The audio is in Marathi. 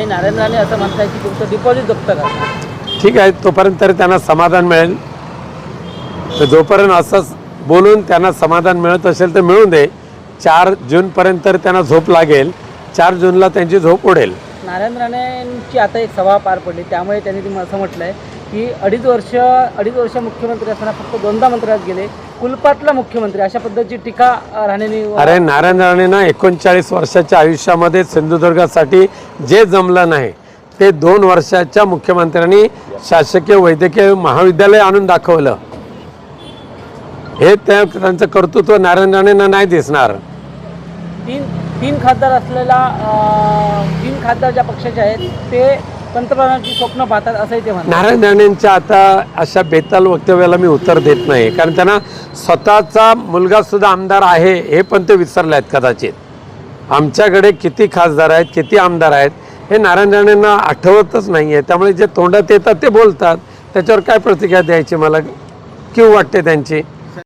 काही नारायण राणे असं म्हणताय की तुमचं डिपॉझिट जप्त करा. ठीक आहे तोपर्यंत तरी त्यांना समाधान मिळेल. तर जोपर्यंत असंच बोलून त्यांना समाधान मिळत असेल तर मिळून दे. चार जूनपर्यंत तर त्यांना झोप लागेल. चार जूनला त्यांची झोप उडेल. नारायण राणेंची आता एक सभा पार पडली. त्यामुळे त्यांनी तुम्ही असं म्हटलं आहे की अडीच वर्ष अडीच वर्ष मुख्यमंत्री असताना फक्त दोनदा मंत्र्यात गेले. कुलपातला मुख्यमंत्री अशा पद्धतीची टीका राणेंनी अरे नारायण राणेंना एकोणचाळीस वर्षाच्या आयुष्यामध्ये सिंधुदुर्गासाठी जे जमलं नाही ते दोन वर्षाच्या मुख्यमंत्र्यांनी शासकीय वैद्यकीय महाविद्यालय आणून दाखवलं. हे त्या त्यांचं कर्तृत्व नारायण राणेंना नाही दिसणार. तीन तीन खासदार असलेला तीन खासदार ज्या पक्षाचे आहेत ते पंतप्रधानांची स्वप्न पाहतात असंही ते म्हणतात. नारायण राणेंच्या आता अशा बेताल वक्तव्याला मी उत्तर देत नाही कारण त्यांना स्वतःचा मुलगा सुद्धा आमदार आहे हे पण ते विसरले आहेत कदाचित. आमच्याकडे किती खासदार आहेत किती आमदार आहेत हे नारायण राणेंना आठवतच नाही आहे त्यामुळे जे तोंडात येतात ते बोलतात. त्याच्यावर काय प्रतिक्रिया द्यायची मला? क्यू वाटते त्यांची?